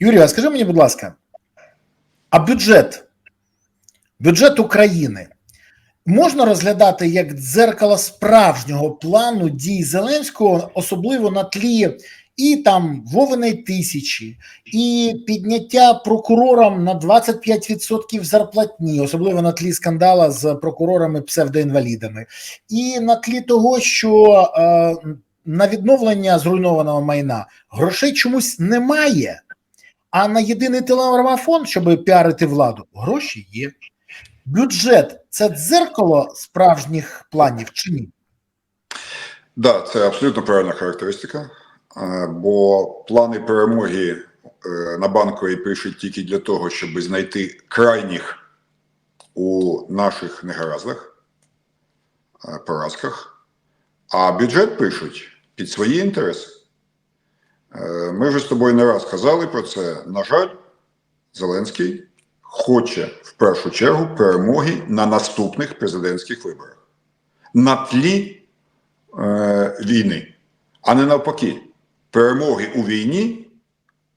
Юрій, а скажи мені, будь ласка, а бюджет, бюджет України можна розглядати як дзеркало справжнього плану дій Зеленського, особливо на тлі і там Вовиної тисячі, і підняття прокурорам на 25% зарплатні, особливо на тлі скандала з прокурорами псевдоінвалідами, і на тлі того, що е, на відновлення зруйнованого майна грошей чомусь немає. А на єдиний телемарафон, щоб піарити владу, гроші є. Бюджет це дзеркало справжніх планів чи ні? Да, це абсолютно правильна характеристика. Е, Бо плани перемоги е, на банковій пишуть тільки для того, щоб знайти крайніх у наших негараздах, е, поразках. А бюджет пишуть під свої інтереси. Е, Ми вже з тобою не раз казали про це. На жаль, Зеленський хоче в першу чергу перемоги на наступних президентських виборах на тлі е, війни, а не навпаки, перемоги у війні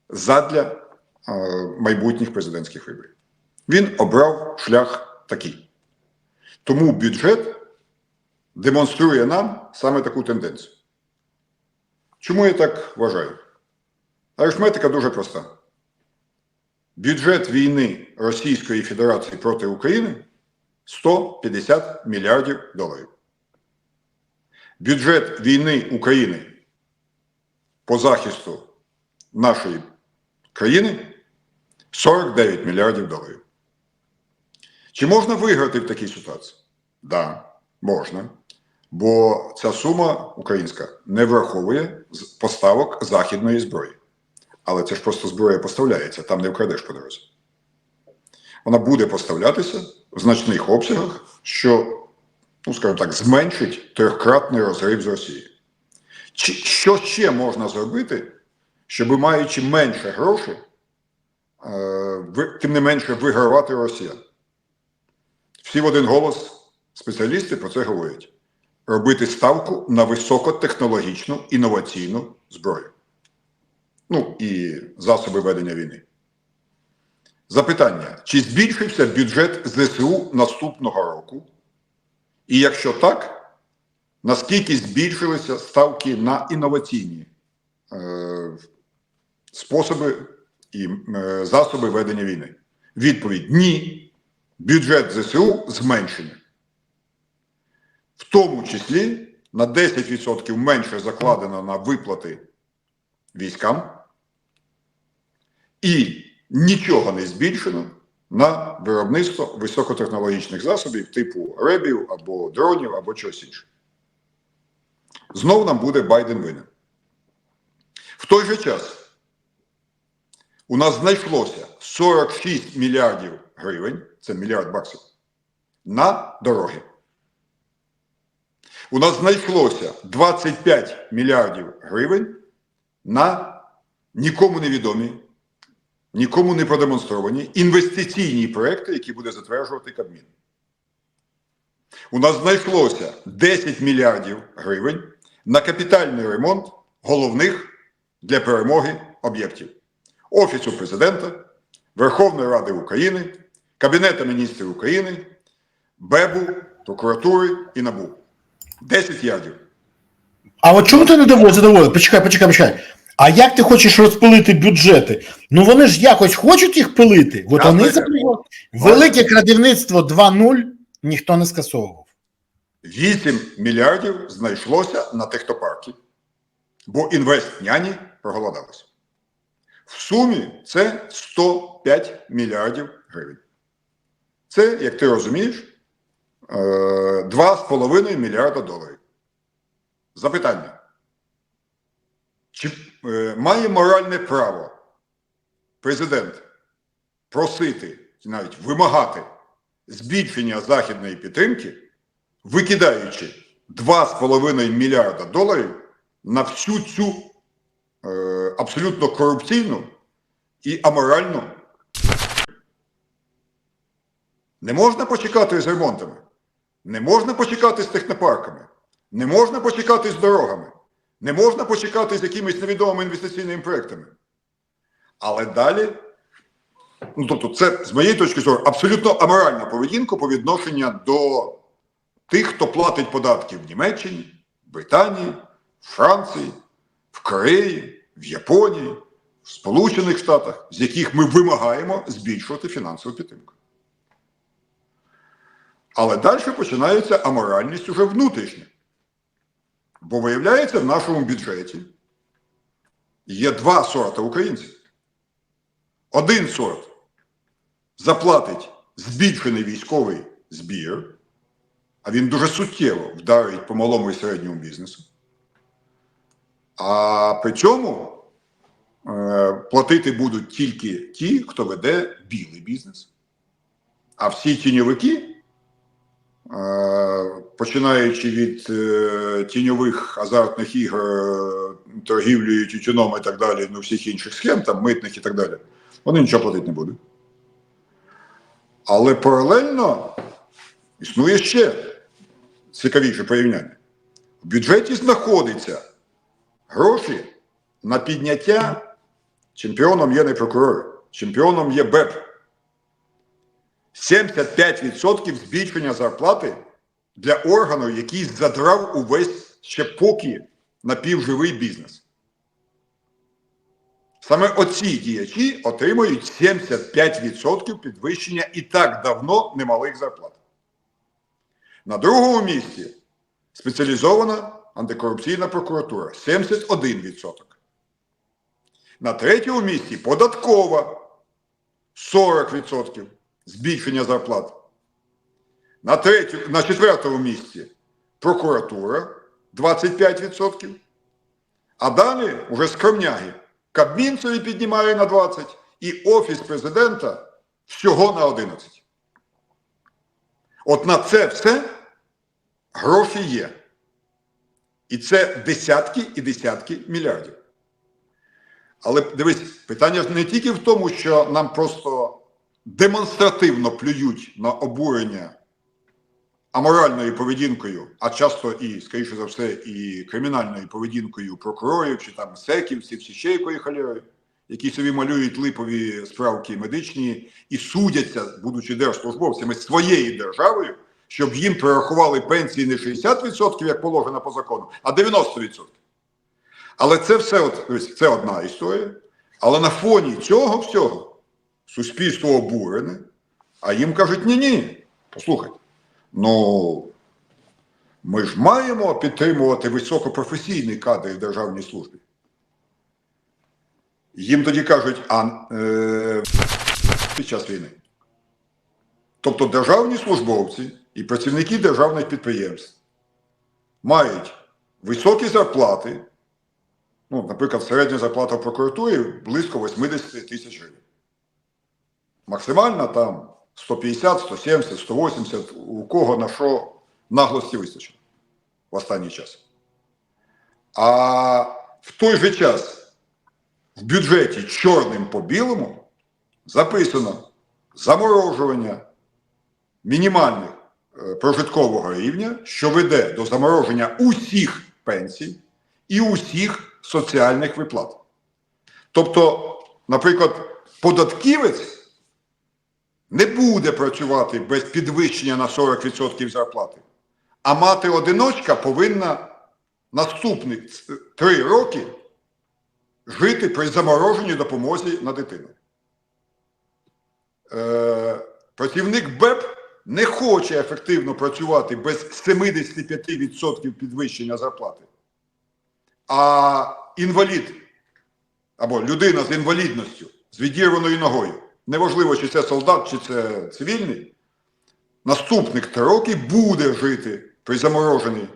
задля е, майбутніх президентських виборів. Він обрав шлях такий. Тому бюджет демонструє нам саме таку тенденцію. Чому я так вважаю? Арифметика дуже проста. Бюджет війни Російської Федерації проти України 150 мільярдів доларів. Бюджет війни України по захисту нашої країни 49 мільярдів доларів. Чи можна виграти в такій ситуації? Так, да, можна. Бо ця сума українська не враховує поставок західної зброї. Але це ж просто зброя поставляється, там не вкрадеш по дорозі. Вона буде поставлятися в значних обсягах, що, ну скажімо так, зменшить трьохкратний розрив з Росії. Чи, що ще можна зробити, щоб, маючи менше грошей, е, тим не менше вигравати росіян? Всі в один голос спеціалісти про це говорять: робити ставку на високотехнологічну інноваційну зброю ну і засоби ведення війни. Запитання: чи збільшився бюджет ЗСУ наступного року? І якщо так, наскільки збільшилися ставки на інноваційні е, способи і е, засоби ведення війни? Відповідь: ні. Бюджет ЗСУ зменшений. В тому числі на 10% менше закладено на виплати військам, і нічого не збільшено на виробництво високотехнологічних засобів типу ребів або дронів, або чогось інше. Знову нам буде Байден винен. В той же час у нас знайшлося 46 мільярдів гривень, це мільярд баксів, на дороги. У нас знайшлося 25 мільярдів гривень на нікому невідомі, нікому не продемонстровані інвестиційні проекти, які буде затверджувати Кабмін. У нас знайшлося 10 мільярдів гривень на капітальний ремонт головних для перемоги об'єктів Офісу президента, Верховної Ради України, Кабінету міністрів України, БЕБу, прокуратури і НАБУ. 10 ярдів. А от чому ти не задоволений? Почекай, почекай, почекай. А як ти хочеш розпилити бюджети? Ну вони ж якось хочуть їх пилити. От Я вони знаю. Велике крадівництво 2.0 ніхто не скасовував. 8 мільярдів знайшлося на технопарки, бо інвестняні проголодалися. В сумі це 105 мільярдів гривень. Це, як ти розумієш, е, 2,5 мільярда доларів. Запитання. Чи е, має моральне право президент просити, навіть вимагати збільшення західної підтримки, викидаючи 2,5 мільярда доларів на всю цю е, абсолютно корупційну і аморальну. Не можна почекати з ремонтами, не можна почекати з технопарками, не можна почекати з дорогами, не можна почекати з якимись невідомими інвестиційними проектами. Але далі, ну тобто, це з моєї точки зору абсолютно аморальна поведінка по відношенню до тих, хто платить податки в Німеччині, Британії, Франції, в Кореї, в Японії, в Сполучених Штатах, з яких ми вимагаємо збільшувати фінансову підтримку. Але далі починається аморальність уже внутрішня. Бо виявляється, в нашому бюджеті є два сорти українців. Один сорт заплатить збільшений військовий збір, а він дуже суттєво вдарить по малому і середньому бізнесу. А при цьому е, платити будуть тільки ті, хто веде білий бізнес. А всі тіньовики, починаючи від е, тіньових азартних ігор, е, торгівлею тютюном і так далі, ну всіх інших схем, там митних і так далі, вони нічого платити не будуть. Але паралельно існує ще цікавіше порівняння. В бюджеті знаходиться гроші на підняття чемпіоном є не прокурор, чемпіоном є БЕП. 75% збільшення зарплати для органу, який задрав увесь ще поки напівживий бізнес. Саме оці діячі отримують 75% підвищення і так давно немалих зарплат. На другому місці спеціалізована антикорупційна прокуратура 71%. На третьому місці податкова 40% збільшення зарплат. На, третю, на четвертому місці прокуратура 25%. А далі вже скромняги. Кабмін собі піднімає на 20% і Офіс президента всього на 11. От на це все гроші є. І це десятки і десятки мільярдів. Але дивись, питання не тільки в тому, що нам просто демонстративно плюють на обурення аморальною поведінкою, а часто і, скоріше за все, і кримінальною поведінкою прокурорів чи там секівців, чи ще якої халери, які собі малюють липові справки медичні і судяться, будучи держслужбовцями своєю державою, щоб їм перерахували пенсії не 60%, як положено по закону, а 90%. Але це все це одна історія. Але на фоні цього всього суспільство обурене, а їм кажуть: ні-ні, послухайте, ну ми ж маємо підтримувати високопрофесійний кадр в державній службі. Їм тоді кажуть, а е, під час війни. Тобто державні службовці і працівники державних підприємств мають високі зарплати. Ну, наприклад, середня зарплата в прокуратурі близько 80 тисяч гривень. Максимальна там 150, 170, 180, у кого на що наглості вистачило в останній час. А в той же час в бюджеті чорним по білому записано заморожування мінімальних е, прожиткового рівня, що веде до замороження усіх пенсій і усіх соціальних виплат. Тобто, наприклад, податківець не буде працювати без підвищення на 40% зарплати, а мати одиночка повинна наступні три роки жити при замороженій допомозі на дитину. Е, працівник БЕП не хоче ефективно працювати без 75% підвищення зарплати. А інвалід або людина з інвалідністю, з відірваною ногою, неважливо, чи це солдат, чи це цивільний, наступних три роки буде жити при замороженій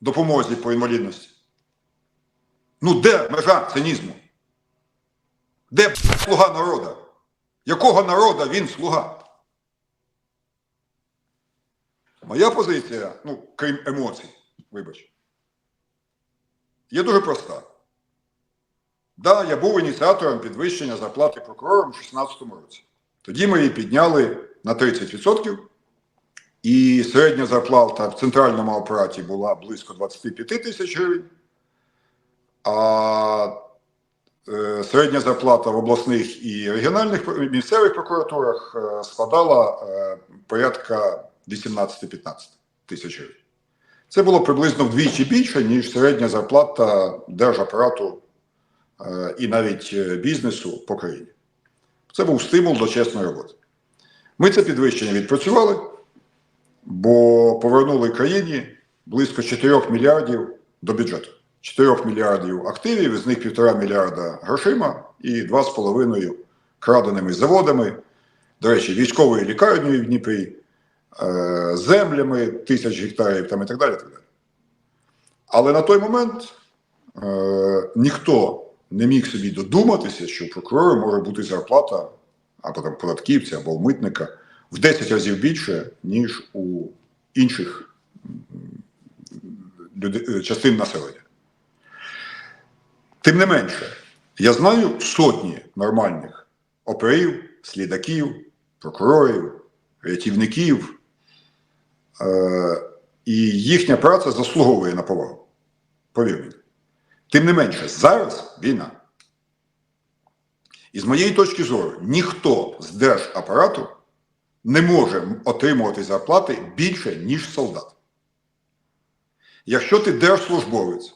допомозі по інвалідності. Ну де межа цинізму? Де слуга народа? Якого народа він слуга? Моя позиція, ну, крім емоцій, вибач, є дуже проста. Да, я був ініціатором підвищення зарплати прокурорам у 2016 році. Тоді ми її підняли на 30%, і середня зарплата в центральному апараті була близько 25 тисяч гривень, а е, середня зарплата в обласних і регіональних місцевих прокуратурах е, складала е, порядка 18-15 тисяч гривень. Це було приблизно вдвічі більше, ніж середня зарплата держапарату і навіть е, бізнесу по країні. Це був стимул до чесної роботи. Ми це підвищення відпрацювали, бо повернули країні близько 4 мільярдів до бюджету. 4 мільярдів активів, з них 1,5 мільярда грошима і 2,5 краденими заводами, до речі, військовою лікарнею в Дніпрі, е, землями тисяч гектарів там і так далі. Так далі. Але на той момент е, ніхто не міг собі додуматися, що у прокурора може бути зарплата або там податківця, або митника в 10 разів більше, ніж у інших е, частин населення. Тим не менше, я знаю сотні нормальних оперів, слідаків, прокурорів, рятівників, е, і їхня праця заслуговує на повагу. Повір мені. Тим не менше, зараз війна. І з моєї точки зору, ніхто з держапарату не може отримувати зарплати більше, ніж солдат. Якщо ти держслужбовець,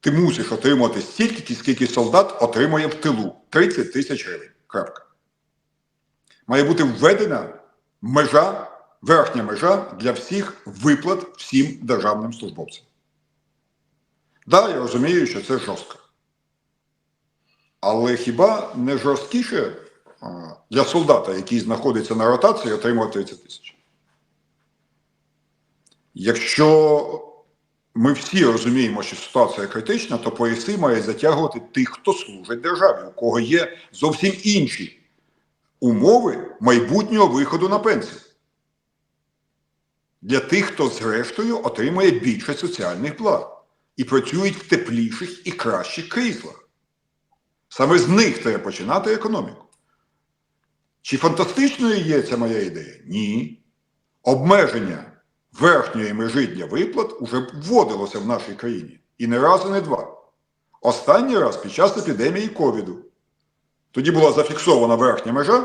ти мусиш отримувати стільки, скільки солдат отримує в тилу 30 тисяч гривень. Крапка. Має бути введена межа, верхня межа для всіх виплат всім державним службовцям. Так, да, я розумію, що це жорстко. Але хіба не жорсткіше для солдата, який знаходиться на ротації, отримувати 30 тисяч? Якщо ми всі розуміємо, що ситуація критична, то пояси має затягувати тих, хто служить державі, у кого є зовсім інші умови майбутнього виходу на пенсію. Для тих, хто зрештою отримує більше соціальних благ і працюють в тепліших і кращих кріслах. Саме з них треба починати економіку. Чи фантастичною є ця моя ідея? Ні. Обмеження верхньої межі для виплат уже вводилося в нашій країні. І не раз, і не два. Останній раз під час епідемії ковіду. Тоді була зафіксована верхня межа,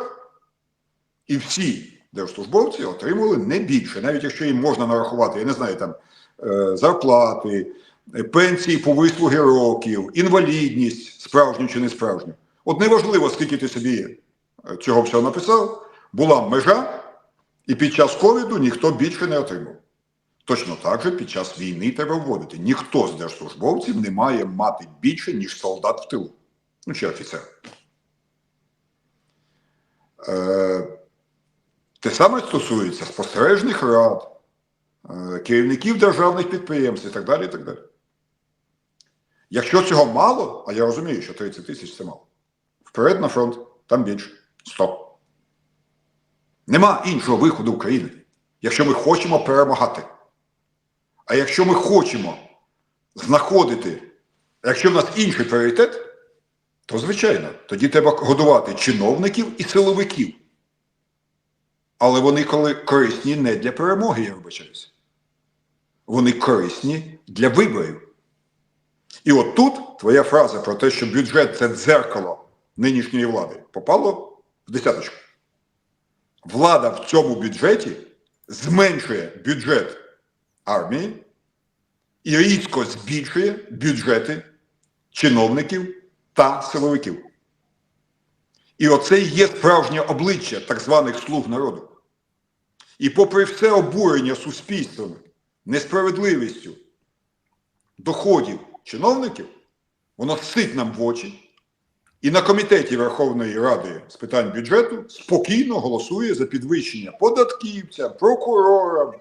і всі держслужбовці отримували не більше, навіть якщо їм можна нарахувати, я не знаю, там е, зарплати, пенсії по вислуги років, інвалідність, справжню чи не справжню. От неважливо, скільки ти собі е, цього всього написав, була межа, і під час ковіду ніхто більше не отримав. Точно так же під час війни треба вводити. Ніхто з держслужбовців не має мати більше, ніж солдат в тилу. Ну, чи офіцер. Е, те саме стосується спостережних рад, е, керівників державних підприємств і так далі. і так далі. Якщо цього мало, а я розумію, що 30 тисяч це мало, вперед на фронт, там більше. Стоп. Нема іншого виходу України, якщо ми хочемо перемагати. А якщо ми хочемо знаходити, якщо в нас інший пріоритет, то звичайно, тоді треба годувати чиновників і силовиків. Але вони коли корисні не для перемоги, я вибачаюся. Вони корисні для виборів. І от тут твоя фраза про те, що бюджет це дзеркало нинішньої влади, попало в десяточку. Влада в цьому бюджеті зменшує бюджет армії і різко збільшує бюджети чиновників та силовиків. І оце і є справжнє обличчя так званих слуг народу. І попри все обурення суспільством, несправедливістю доходів чиновників, воно сить нам в очі. І на комітеті Верховної Ради з питань бюджету спокійно голосує за підвищення податківцям, прокурорам,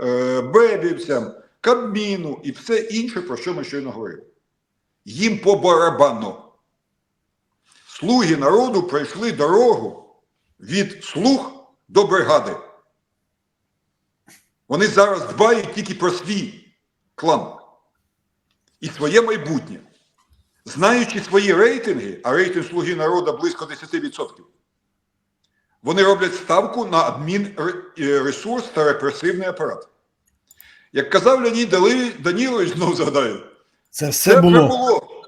е, бебівцям, Кабміну і все інше, про що ми щойно говорили. Їм по барабану. Слуги народу пройшли дорогу від слуг до бригади. Вони зараз дбають тільки про свій клан і своє майбутнє. Знаючи свої рейтинги, а рейтинг слуги народу близько 10%, вони роблять ставку на адмінресурс та репресивний апарат. Як казав Леонід Данілович, знову згадаю, Це все це було. було.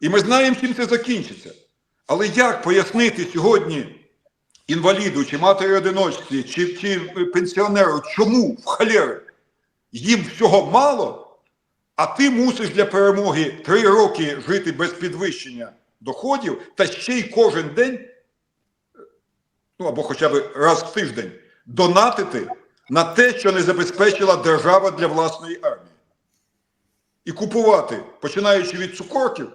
І ми знаємо, чим це закінчиться. Але як пояснити сьогодні інваліду, чи матері одиночці, чи, чи пенсіонеру, чому в халери їм всього мало, а ти мусиш для перемоги три роки жити без підвищення доходів, та ще й кожен день, ну або хоча б раз в тиждень, донатити на те, що не забезпечила держава для власної армії. І купувати, починаючи від цукорків,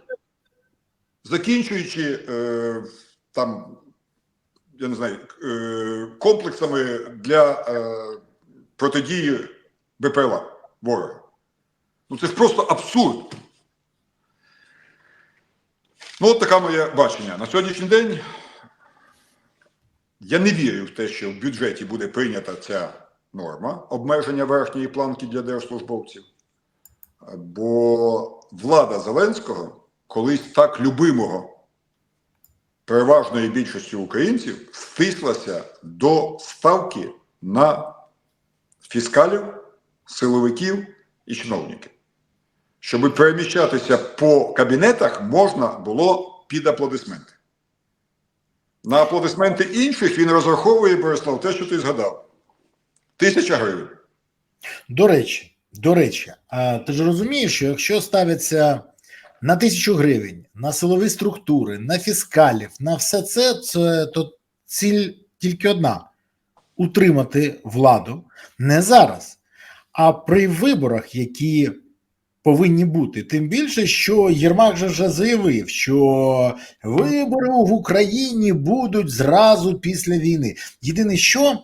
закінчуючи е, там, я не знаю, е, комплексами для е, протидії БПЛА ворога. Ну це ж просто абсурд. Ну, от таке моє бачення. На сьогоднішній день я не вірю в те, що в бюджеті буде прийнята ця норма обмеження верхньої планки для держслужбовців. Бо влада Зеленського, колись так любимого переважної більшості українців, стислася до ставки на фіскалів, силовиків і чиновників. Щоб переміщатися по кабінетах, можна було під аплодисменти. На аплодисменти інших він розраховує, Борислав, те, що ти згадав. Тисяча гривень. До речі, до речі, а ти ж розумієш, що якщо ставиться на тисячу гривень, на силові структури, на фіскалів, на все це, це то ціль тільки одна: утримати владу не зараз, а при виборах, які повинні бути. Тим більше, що Єрмак же вже заявив, що вибори в Україні будуть зразу після війни. Єдине, що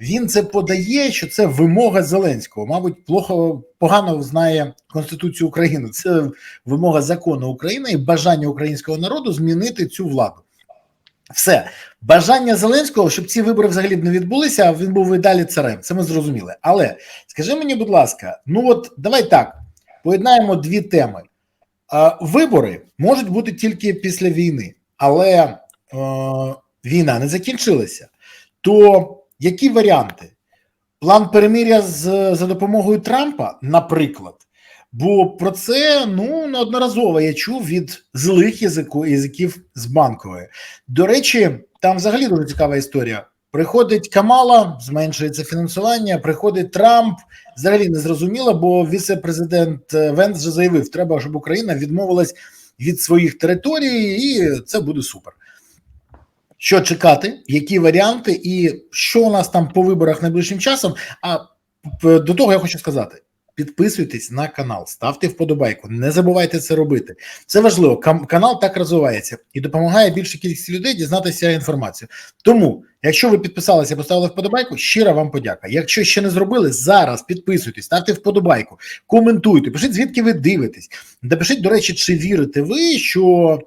він це подає, що це вимога Зеленського. Мабуть, плохо погано знає Конституцію України. Це вимога закону України і бажання українського народу змінити цю владу. Все бажання Зеленського, щоб ці вибори взагалі б не відбулися, а він був і далі царем. Це ми зрозуміли. Але скажи мені, будь ласка, ну от давай так поєднаємо дві теми. Е, Вибори можуть бути тільки після війни, але е, війна не закінчилася. То які варіанти? План перемиря з за допомогою Трампа, наприклад. Бо про це ну неодноразово я чув від злих язиків з банкової. До речі, там взагалі дуже цікава історія. Приходить Камала, зменшується фінансування. Приходить Трамп. Взагалі не зрозуміло, бо віце-президент Венс вже заявив, треба, щоб Україна відмовилась від своїх територій, і це буде супер. Що чекати, які варіанти, і що у нас там по виборах найближчим часом? А до того я хочу сказати: підписуйтесь на канал, ставте вподобайку, не забувайте це робити. Це важливо. Канал так розвивається і допомагає більшій кількості людей дізнатися інформацію. Тому, якщо ви підписалися, поставили вподобайку, щира вам подяка. Якщо ще не зробили, зараз підписуйтесь, ставте вподобайку, коментуйте, пишіть звідки ви дивитесь. Напишіть, до речі, чи вірите ви, що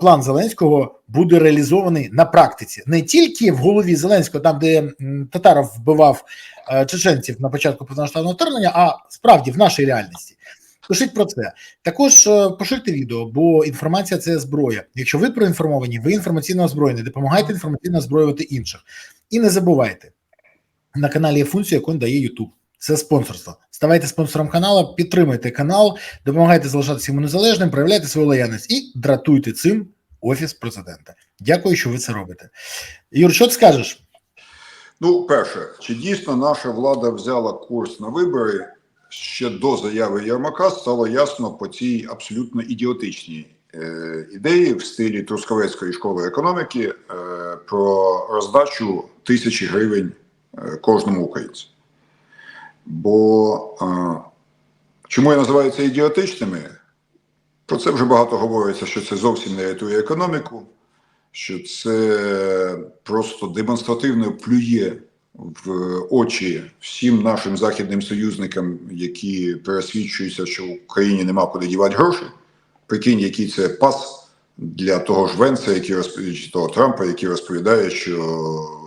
план Зеленського буде реалізований на практиці, не тільки в голові Зеленського, там де Татаров вбивав е, чеченців на початку повномасштабного вторгнення, а справді в нашій реальності. Пишіть про це. Також е, поширте відео, бо інформація це зброя. Якщо ви проінформовані, ви інформаційно озброєні, допомагайте інформаційно озброювати інших. І не забувайте, на каналі є функція, яку дає YouTube. Це спонсорство. Ставайте спонсором каналу, підтримуйте канал, допомагайте залишатися йому незалежним, проявляйте свою лояльність і дратуйте цим офіс президента. Дякую, що ви це робите. Юр, що ти скажеш? Ну, перше, чи дійсно наша влада взяла курс на вибори ще до заяви Єрмака, стало ясно по цій абсолютно ідіотичній е, ідеї в стилі Трускавецької школи економіки е, про роздачу тисячі гривень е, кожному українцю. Бо чому я називаю це ідіотичними? Про це вже багато говориться, що це зовсім не рятує економіку, що це просто демонстративно плює в очі всім нашим західним союзникам, які пересвідчуються, що в Україні нема куди дівати гроші. Прикинь, який це пас для того ж Венса, який розповідає, того Трампа, який розповідає, що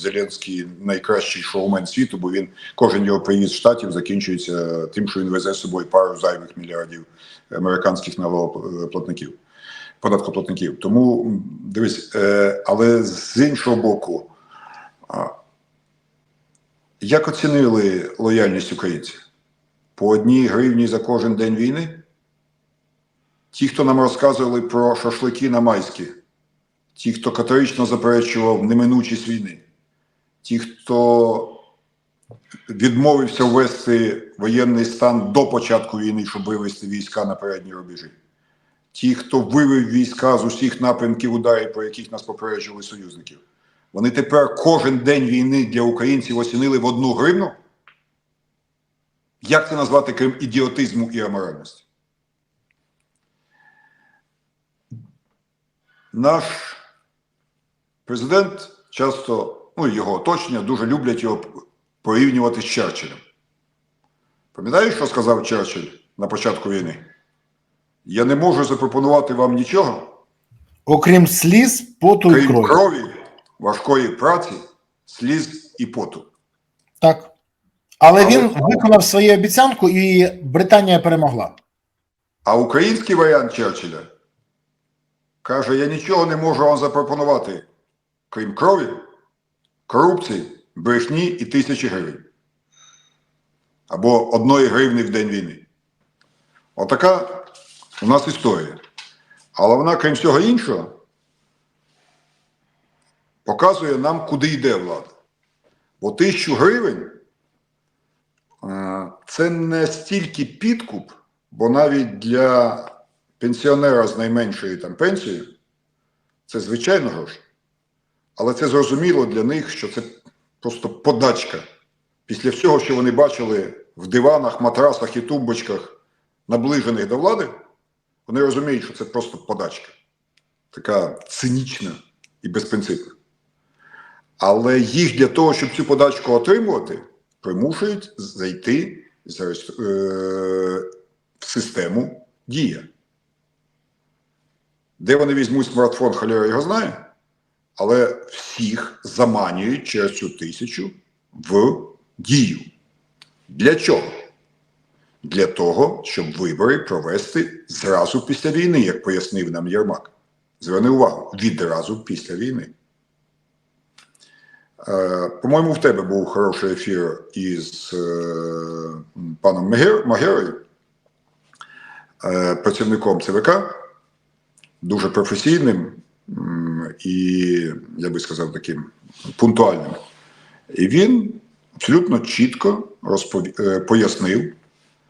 Зеленський найкращий шоумен світу, бо він кожен його приїзд штатів закінчується тим, що він везе з собою пару зайвих мільярдів американських налогоплатників, податкоплатників. Тому дивись, е, але з іншого боку, як оцінили лояльність українців? По одній гривні за кожен день війни? ті, хто нам розказували про шашлики на майські, ті, хто категорично заперечував неминучість війни, ті, хто відмовився ввести воєнний стан до початку війни, щоб вивести війська на передні рубежі. Ті, хто вивів війська з усіх напрямків ударів, про яких нас попереджували союзників, вони тепер кожен день війни для українців оцінили в одну гривну. Як це назвати крім ідіотизму і аморальності? Наш президент часто, ну його оточення, дуже люблять його порівнювати з Черчиллем. Пам'ятаєш, що сказав Черчилль на початку війни? Я не можу запропонувати вам нічого, Окрім сліз, поту і крові. крові, важкої праці, сліз і поту. Так. Але Але- він виконав свою обіцянку, і Британія перемогла. А український варіант Черчилля каже: я нічого не можу вам запропонувати, крім крові, корупції, брехні і тисячі гривень. Або одної гривні в день війни. Отака у нас історія. Але вона, крім всього іншого, показує нам, куди йде влада. Бо тисячу гривень е, це не стільки підкуп, бо навіть для пенсіонера з найменшою там пенсією це звичайно гроші. Але це зрозуміло для них, що це просто подачка. Після всього, що вони бачили в диванах, матрасах і тумбочках, наближених до влади, вони розуміють, що це просто подачка. Така цинічна і безпринципна. Але їх для того, щоб цю подачку отримувати, примушують зайти е, в систему дія. Де вони візьмуть смартфон, халяра його знає, але всіх заманюють через цю тисячу в дію. Для чого? Для того, щоб вибори провести зразу після війни, як пояснив нам Єрмак. Зверни увагу, відразу після війни. Е, По-моєму, в тебе був хороший ефір із е, паном Магер- Магерою, е, працівником ЦВК, дуже професійним і, я би сказав, таким пунктуальним. І він абсолютно чітко розпові... е, пояснив,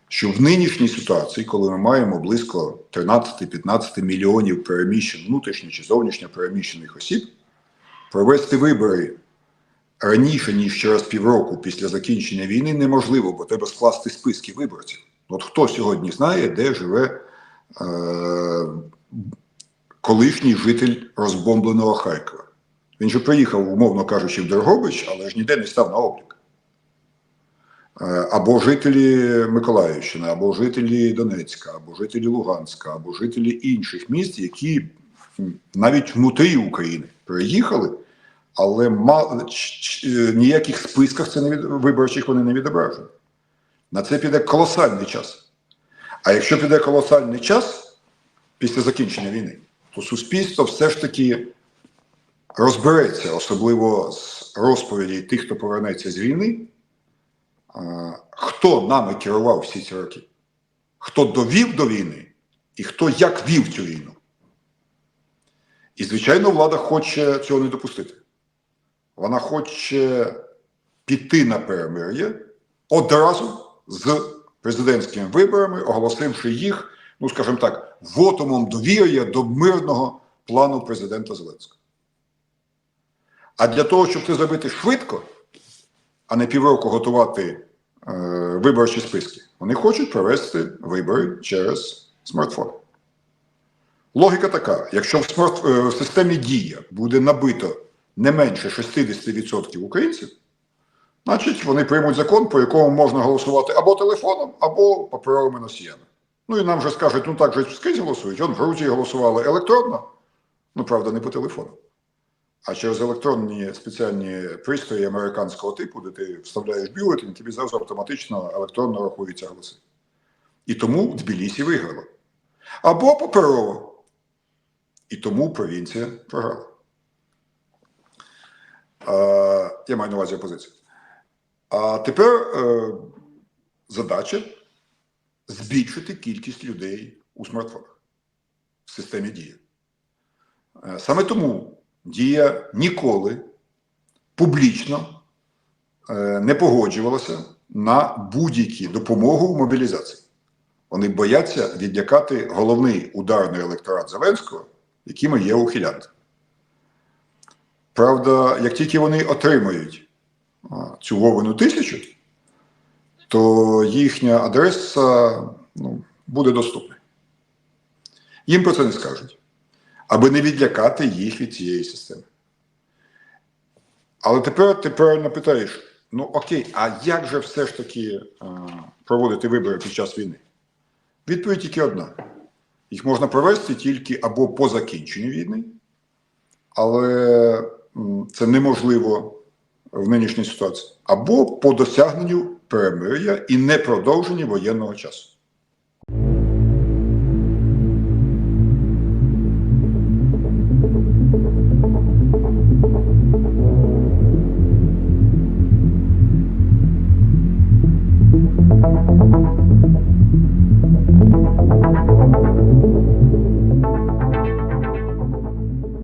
що в нинішній ситуації, коли ми маємо близько 13-15 мільйонів переміщень, внутрішньо чи зовнішньо переміщених осіб, провести вибори раніше, ніж через півроку після закінчення війни, неможливо, бо треба скласти списки виборців. От хто сьогодні знає, де живе е, колишній житель розбомбленого Харкова? Він же приїхав, умовно кажучи, в Дрогобич, але ж ніде не став на облік. Е, Або жителі Миколаївщини, або жителі Донецька, або жителі Луганська, або жителі інших міст, які навіть внутрі України приїхали, але ма- ч- ч- ніяких списках це не від... виборчих вони не відображені. На це піде колосальний час. А якщо піде колосальний час після закінчення війни, то суспільство все ж таки розбереться, особливо з розповіді тих, хто повернеться з війни, хто нами керував всі ці роки, хто довів до війни і хто як вів цю війну. І, звичайно, влада хоче цього не допустити. Вона хоче піти на перемир'я одразу з президентськими виборами, оголосивши їх, ну скажімо так, вотумом довір'я до мирного плану президента Зеленського. А для того, щоб це зробити швидко, а не півроку готувати е, виборчі списки, вони хочуть провести вибори через смартфон. Логіка така: якщо в, смарт, е, в системі Дія буде набито не менше 60% українців, значить вони приймуть закон, по якому можна голосувати або телефоном, або паперовими носіями. Ну і нам вже скажуть, ну так же скрізь голосують. Он в Грузії голосували електронно, ну правда, не по телефону. А через електронні спеціальні пристрої американського типу, де ти вставляєш бюлетень, тобі завжди автоматично електронно рахуються голоси. І тому Тбілісі виграло. Або паперово. І тому провінція програла. Я маю на увазі опозицію. А тепер е, задача збільшити кількість людей у смартфонах. в системі дії. Е, Саме тому дія ніколи публічно е, не погоджувалася на будь-які допомогу в мобілізації. Вони бояться відлякати головний ударний електорат Зеленського, якими є ухилянти. Правда, як тільки вони отримають цю Вовину тисячу, то їхня адреса ну, буде доступна. Їм про це не скажуть, аби не відлякати їх від цієї системи. Але тепер ти правильно питаєш: ну окей, а як же все ж таки а, проводити вибори під час війни? Відповідь тільки одна: їх можна провести тільки або по закінченню війни, але це неможливо в нинішній ситуації, або по досягненню перемир'я і непродовження воєнного часу.